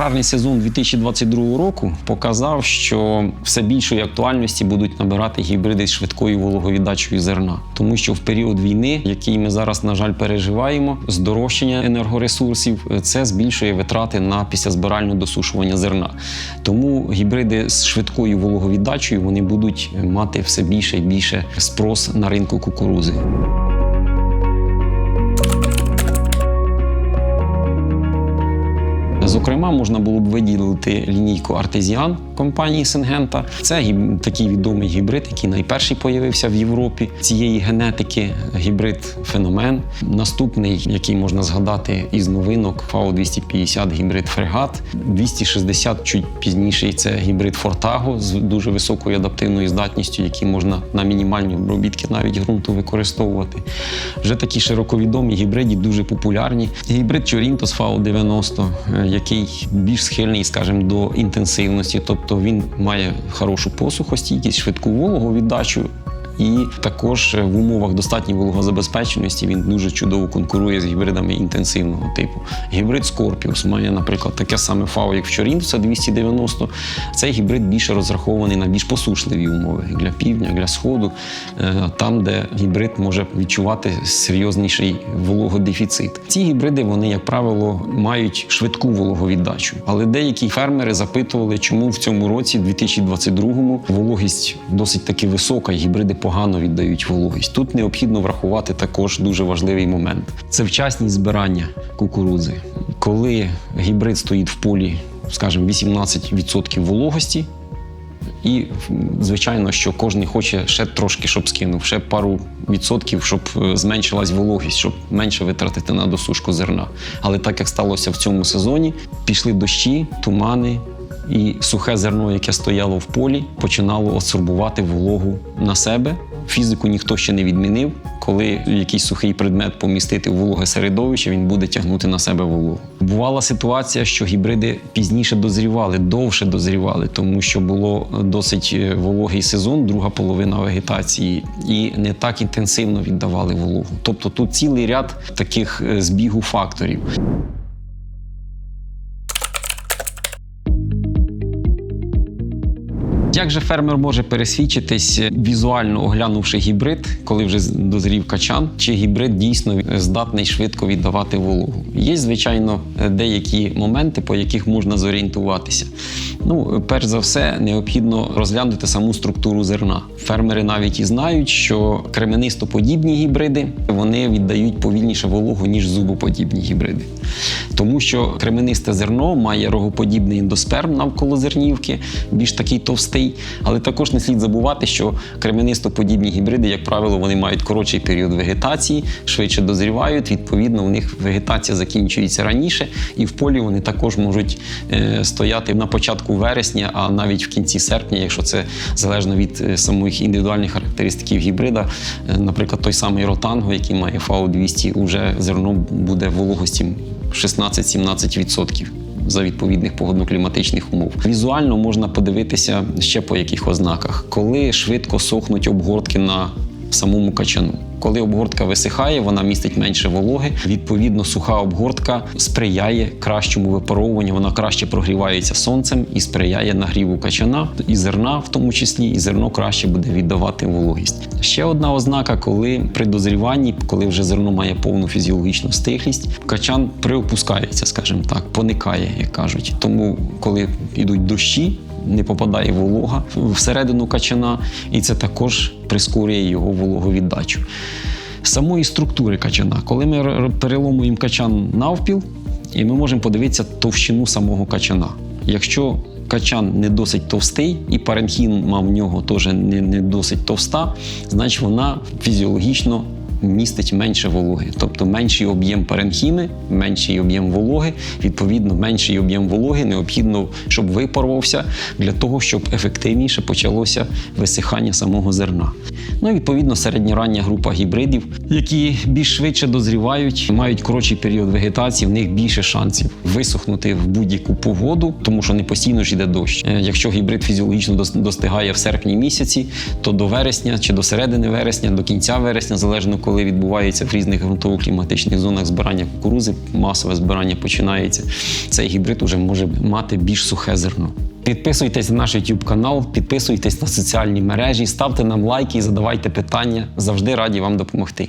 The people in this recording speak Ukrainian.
Опалювальний сезон 2022 року показав, що все більшої актуальності будуть набирати гібриди з швидкою вологовіддачею зерна, тому що в період війни, який ми зараз, на жаль, переживаємо, здорожчання енергоресурсів це збільшує витрати на післязбиральне досушування зерна. Тому гібриди з швидкою вологовіддачею вони будуть мати все більше і більше спрос на ринку кукурузи. Зокрема, можна було б виділити лінійку артезіан компанії Сингента. Це такий відомий гібрид, який найперший появився в Європі. Цієї генетики гібрид феномен. Наступний, який можна згадати із новинок, ФАО 250 гібрид фрегат. 260 чуть пізніший це гібрид Фортаго з дуже високою адаптивною здатністю, який можна на мінімальні обробітки навіть ґрунту використовувати. Вже такі широковідомі гібриди дуже популярні. Гібрид Чорінтос ФАО 90, е, який більш схильний, скажімо, до інтенсивності, тобто він має хорошу посухостійкість, швидку вологовіддачу. І також е, в умовах достатньої вологозабезпеченості він дуже чудово конкурує з гібридами інтенсивного типу. Гібрид Scorpius має, наприклад, таке саме ФАО, як в Чорінтуса 290. Цей гібрид більше розрахований на більш посушливі умови для півдня, для сходу, е, там, де гібрид може відчувати серйозніший вологодефіцит. Ці гібриди, вони, як правило, мають швидку вологовіддачу. Але деякі фермери запитували, чому в цьому році, 2022-му, вологість досить таки висока, гібриди погано віддають вологість. Тут необхідно врахувати також дуже важливий момент: це вчасність збирання кукурудзи. Коли гібрид стоїть в полі, скажімо, 18% вологості. І звичайно, що кожен хоче ще трошки, щоб скинув, ще пару відсотків, щоб е, зменшилась вологість, щоб менше витратити на досушку зерна. Але так як сталося в цьому сезоні, пішли дощі, тумани, і сухе зерно, яке стояло в полі, починало адсорбувати вологу на себе. Фізику ніхто ще не відмінив. Коли якийсь сухий предмет помістити в вологе середовище, він буде тягнути на себе вологу. Бувала ситуація, що гібриди пізніше дозрівали, довше дозрівали, тому що було досить е, вологий сезон, друга половина вегетації, і не так інтенсивно віддавали вологу. Тобто тут цілий ряд таких е, збігу факторів. Як же фермер може пересвідчитись, візуально оглянувши гібрид, коли вже дозрів качан, чи гібрид дійсно здатний швидко віддавати вологу? Є, звичайно, деякі моменти, по яких можна зорієнтуватися. Ну, перш за все, необхідно розглянути саму структуру зерна. Фермери навіть і знають, що кременистоподібні гібриди вони віддають повільніше вологу, ніж зубоподібні гібриди. Тому що кременисте зерно має рогоподібний ендосперм навколо зернівки, більш такий товстий. Але також не слід забувати, що кременистоподібні гібриди, як правило, вони мають коротший період вегетації, швидше дозрівають. Відповідно, у них вегетація закінчується раніше, і в полі вони також можуть е, стояти на початку вересня, а навіть в кінці серпня, якщо це залежно від е, самих індивідуальних характеристиків гібрида. Е, Наприклад, той самий ротанго, який має ФАО 200, уже зерно буде вологості 16-17% за відповідних погодно-кліматичних умов. Візуально можна подивитися ще по яких ознаках, коли швидко сохнуть обгортки на самому качану. Коли обгортка висихає, вона містить менше вологи. Відповідно, суха обгортка сприяє кращому випаровуванню, вона краще прогрівається сонцем і сприяє нагріву качана і зерна, в тому числі, і зерно краще буде віддавати вологість. Ще одна ознака, коли при дозріванні, коли вже зерно має повну фізіологічну стиглість, качан приопускається, скажімо так, поникає, як кажуть. Тому, коли йдуть дощі, не попадає волога всередину качана, і це також прискорює його вологовіддачу. Самої структури качана, коли ми переломуємо качан навпіл, і ми можемо подивитися товщину самого качана. Якщо качан не досить товстий, і паренхіма в нього теж не, не досить товста, значить вона фізіологічно містить менше вологи, тобто менший об'єм паренхіми, менший об'єм вологи, відповідно, менший об'єм вологи необхідно, щоб випарувався для того, щоб ефективніше почалося висихання самого зерна. Ну і відповідно середньорання група гібридів, які більш швидше дозрівають, мають коротший період вегетації, в них більше шансів висохнути в будь-яку погоду, тому що не постійно ж йде дощ. Е, Якщо гібрид фізіологічно достигає в серпні місяці, то до вересня чи до середини вересня, до кінця вересня, залежно коли відбувається в різних ґрунтово-кліматичних зонах збирання кукурузи, масове збирання починається, цей гібрид уже може мати більш сухе зерно. Підписуйтесь на наш YouTube канал, підписуйтесь на соціальні мережі, ставте нам лайки і задавайте питання. Завжди раді вам допомогти.